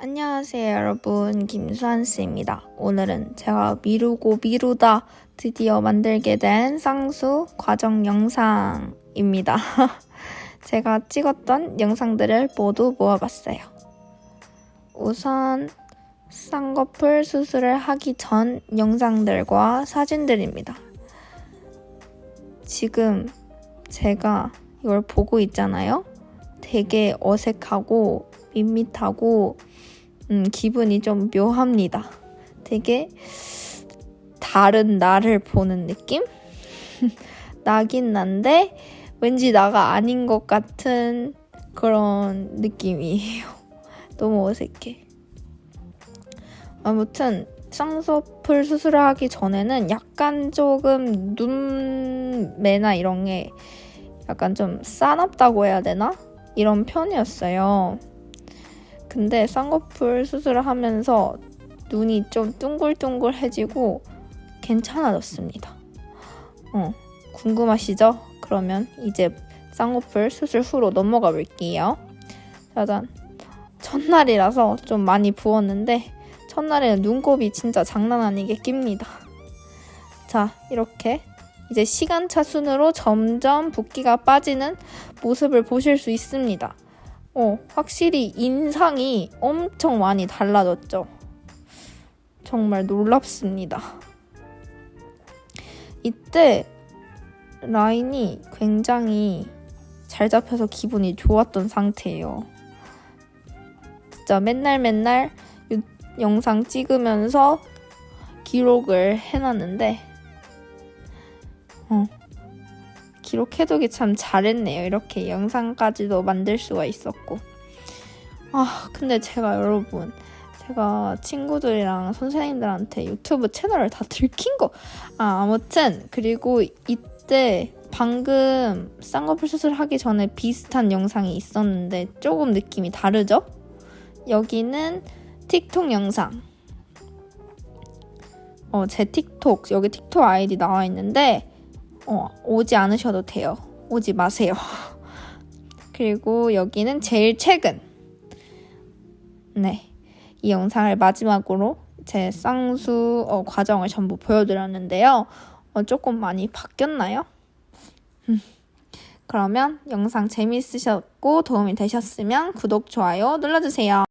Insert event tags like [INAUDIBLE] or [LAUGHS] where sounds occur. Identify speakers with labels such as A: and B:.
A: 안녕하세요 여러분 김수환씨입니다. 오늘은 제가 미루고 미루다 드디어 만들게 된 쌍수 과정 영상입니다. [LAUGHS] 제가 찍었던 영상들을 모두 모아봤어요. 우선 쌍꺼풀 수술을 하기 전 영상들과 사진들입니다. 지금 제가 이걸 보고 있잖아요. 되게 어색하고 밋밋하고 음, 기분이 좀 묘합니다. 되게 다른 나를 보는 느낌? [LAUGHS] 나긴 난데 왠지 나가 아닌 것 같은 그런 느낌이에요. [LAUGHS] 너무 어색해. 아무튼 쌍꺼풀 수술을 하기 전에는 약간 조금 눈매나 이런 게 약간 좀 싸납다고 해야 되나? 이런 편이었어요. 근데 쌍꺼풀 수술을 하면서 눈이 좀 둥글둥글해지고 괜찮아졌습니다. 어, 궁금하시죠? 그러면 이제 쌍꺼풀 수술 후로 넘어가 볼게요. 짜잔. 첫날이라서 좀 많이 부었는데 첫날에는 눈곱이 진짜 장난 아니게 낍니다. 자, 이렇게 이제 시간차 순으로 점점 붓기가 빠지는 모습을 보실 수 있습니다. 어, 확실히 인상이 엄청 많이 달라졌죠. 정말 놀랍습니다. 이때 라인이 굉장히 잘 잡혀서 기분이 좋았던 상태예요. 진짜 맨날 맨날 유, 영상 찍으면서 기록을 해놨는데, 어, 기록해두기 참 잘했네요. 이렇게 영상까지도 만들 수가 있었고. 아, 근데 제가 여러분, 제가 친구들이랑 선생님들한테 유튜브 채널을 다 들킨 거. 아, 아무튼, 그리고 이때 방금 쌍꺼풀 수술하기 전에 비슷한 영상이 있었는데 조금 느낌이 다르죠? 여기는 틱톡 영상. 어, 제 틱톡, 여기 틱톡 아이디 나와 있는데, 어, 오지 않으셔도 돼요. 오지 마세요. [LAUGHS] 그리고 여기는 제일 최근. 네. 이 영상을 마지막으로 제 쌍수 어, 과정을 전부 보여드렸는데요. 어, 조금 많이 바뀌었나요? 그러면 영상 재미있으셨고 도움이 되셨으면 구독, 좋아요 눌러주세요.